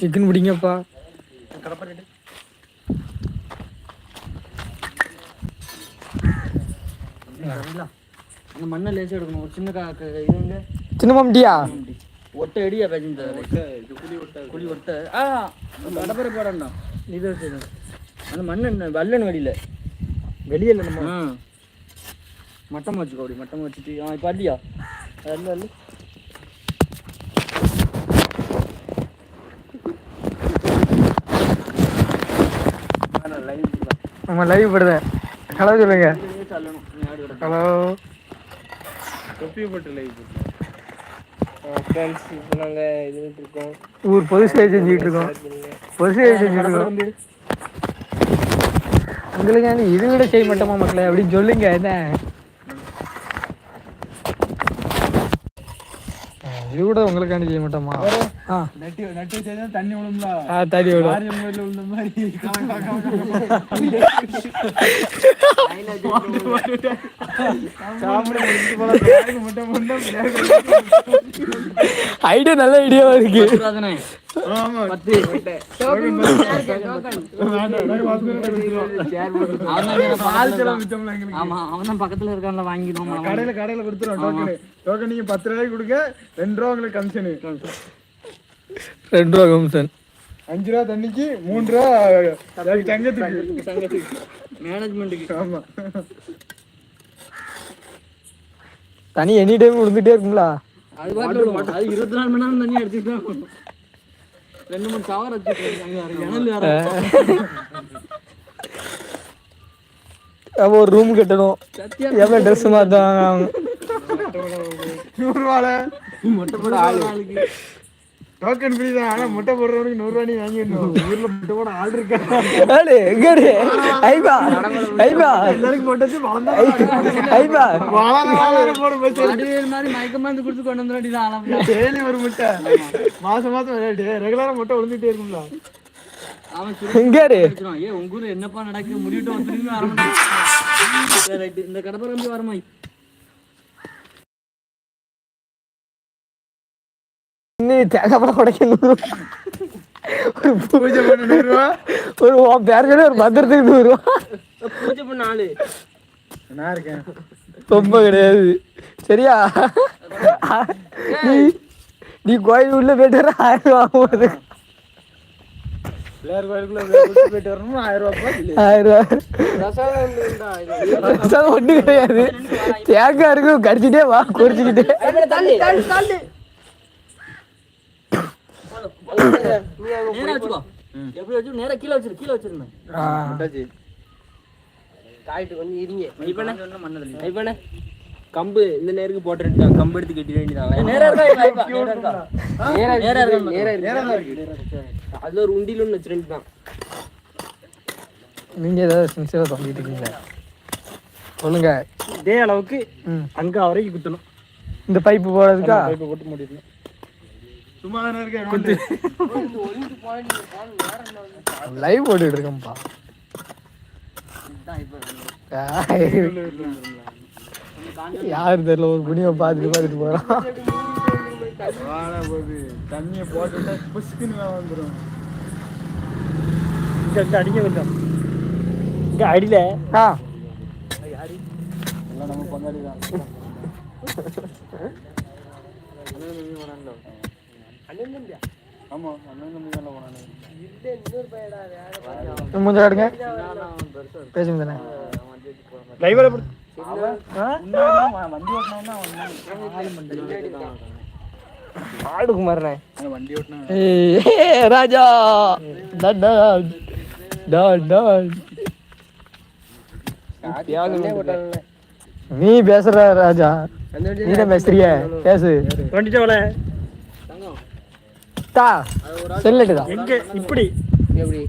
Chicken பிடிங்கப்பா அந்த மண்ணை லேசாக எடுக்கணும் ஒரு சின்ன இது சின்ன மம்டியா ஒட்டை அடியா பேசிந்த குழி ஒட்டை ஆ கடப்பரை போடண்டா இது வச்சு அந்த மண்ணு வல்லன் வெளியில வெளியில் நம்ம மட்டம் வச்சுக்கோ அப்படி மட்டம் வச்சுட்டு ஆ இப்போ அடியா அல்ல அல்ல நம்ம லைவ் படுதேன் ஹலோ சொல்லுங்க. ஹலோ தொப்பி போட்டு லைவ் ஃப்ரெண்ட்ஸ் இப்போ நாங்கள் இது இருக்கோம் ஊர் பொது சேவை செஞ்சுக்கிட்டு இருக்கோம். பொது சேவை செஞ்சுட்டு இருக்கோம். உங்களுக்கு இது விட செய்ய மாட்டோமா மக்களே? அப்படின்னு சொல்லுங்க என்ன? இது கூட உங்களுக்காண்டி செய்ய மாட்டோமா? நட்டி நட்டி வச்சா தண்ணி விழுந்தா ஆ தடி விடும் விழுந்த மாதிரி. மட்டும் மட்டும் ஐடியா நல்ல ஐடியாவா இருக்கு. பக்கத்துல இருக்கான்ல வாங்கிடும் கடையில கடையில கொடுத்துருவோம் டோக்கன் டோக்கன் நீங்க பத்து ரூபாய்க்கு கொடுங்க ரெண்டு ரூபா உங்களுக்கு கமிஷனு ரெண்டு ரூபா கமிஷன் அஞ்சு ரூபா தண்ணிக்கு மூணு ரூபா தங்கத்துக்கு மேனேஜ்மெண்ட்டுக்கு ஆமா. தனி எனி டைம் விழுந்துட்டே இருக்குங்களா அது இருபத்தி நாலு மணி நேரம் தண்ணி வரணும். ரெண்டு மூணு கவர் வச்சுருக்காங்க ஒரு ரூம் கட்டணும். எவ்வளோ ட்ரெஸ் மாற்றுவாங்க அவங்க? டோக்கன் ஃப்ரீ தான். ஆனா முட்டை போடுறவனுக்கு நூறு ரூபா நீ வாங்கிடணும். ஊர்ல முட்டை போட ஆள் இருக்கா? ஏடு எங்கடி? ஐபா ஐபா. எல்லாருக்கும் போட்டு வளர்ந்தா ஐபா. வளர வளர போட போச்சு மாதிரி மயக்க மருந்து கொடுத்து கொண்டு வந்து வேண்டியதான் ஆளா டெய்லி ஒரு முட்டை. மாசம் மாசம் ரெகுலரா முட்டை விழுந்துட்டே இருக்கும்ல. என்னப்பா நடக்குது? முடிவிட்டு. இந்த கடப்பை நம்பி தேங்காய் உடைக்கணும் ஒரு பூஜை பண்ண நூறு ரூபா ஒரு உன் பேர் சொல்லி ஒரு பத்திரத்துக்கு நூறு ரூபா பூஜை பண்ண ஆளு நான் இருக்கேன் ரொம்ப கிடையாது சரியா நீ நீ கோயில் உள்ள போயிட்டு வர ஆயிரம் ரூபா ஆகுது பிள்ளையார் கோயிலுக்குள்ள கூட்டு போயிட்டு வரணும் ஆயிரம் ரூபாய் இல்லை ஆயிரம் ரூபா பிரசாதம் ஒன்றும் கிடையாது தேங்காய் இருக்கும் கடிச்சிட்டே வா குறிச்சிக்கிட்டே நேரா வச்சுக்கோ. எப்படி வச்சு நேரா கீழே வச்சிரு கீழே வச்சிருந்தேன் காயிட்டு கொஞ்சம் இருங்க இப்ப மண்ணதில்லை இப்ப கம்பு இந்த நேருக்கு போட்டுட்டான் கம்பு எடுத்து கட்டிட வேண்டியதான்? நேரா இருக்கா? நேரா நேரா நேரா இருக்கா? அதுல ஒரு உண்டியில் ஒன்று வச்சிருந்து தான் நீங்க ஏதாவது சின்சியரா சொல்லுங்க. இதே அளவுக்கு அங்க வரைக்கும் குத்தணும். இந்த பைப்பு போடுறதுக்கா? பைப்பை போட்டு மூடிடணும் சும்மா தானே இருக்கேன் லைவ் போட்டுட்டு இருக்கேன்ப்பா யாரு தெரியல ஒரு புனியை பார்த்துட்டு பார்த்துட்டு போறான் தண்ணியை போட்டுட்டா புஷ்குன்னு வந்துடும் இங்க அடிக்க கொஞ்சம். இங்க அடியில. ஆ. எல்லாம் நம்ம பங்காளி தான் ஆமா அண்ணன் தம்பி தானே போனானே. மூஞ்ச காட்டுங்க பேசுங்க தானே. லைவ்ல வண்டி ஓட்டினா ஆடு குமாரனே. வண்டி ஓட்டினா ஏய் ராஜா. நீ பேசுற ராஜா. நீ தான் பேசுறிய. பேசு. தா செல்லட்டுதா எங்க இப்படி. எப்படி?